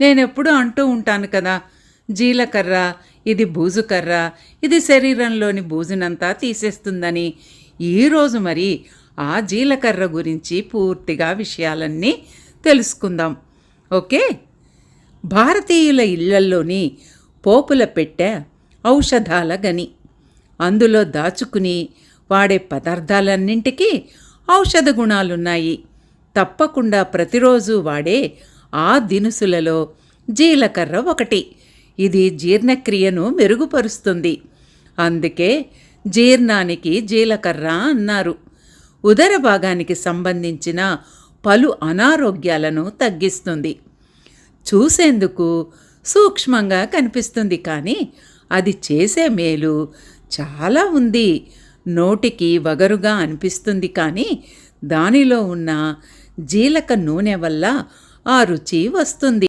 నేనెప్పుడూ అంటూ ఉంటాను కదా జీలకర్ర ఇది బూజుకర్ర ఇది శరీరంలోని బూజునంతా తీసేస్తుందని. ఈరోజు మరి ఆ జీలకర్ర గురించి పూర్తిగా విషయాలన్నీ తెలుసుకుందాం. ఓకే? భారతీయుల ఇళ్ళల్లోని పోపుల పెట్టె ఔషధాల గని. అందులో దాచుకుని వాడే పదార్థాలన్నింటికీ ఔషధ గుణాలున్నాయి. తప్పకుండా ప్రతిరోజు వాడే ఆ దినుసులలో జీలకర్ర ఒకటి. ఇది జీర్ణక్రియను మెరుగుపరుస్తుంది. అందుకే జీర్ణానికి జీలకర్ర అన్నారు. ఉదర భాగానికి సంబంధించిన పలు అనారోగ్యాలను తగ్గిస్తుంది. చూసేందుకు సూక్ష్మంగా కనిపిస్తుంది కానీ అది చేసే మేలు చాలా ఉంది. నోటికి వగరుగా అనిపిస్తుంది కానీ దానిలో ఉన్న జీలక నూనె వల్ల ఆ రుచి వస్తుంది.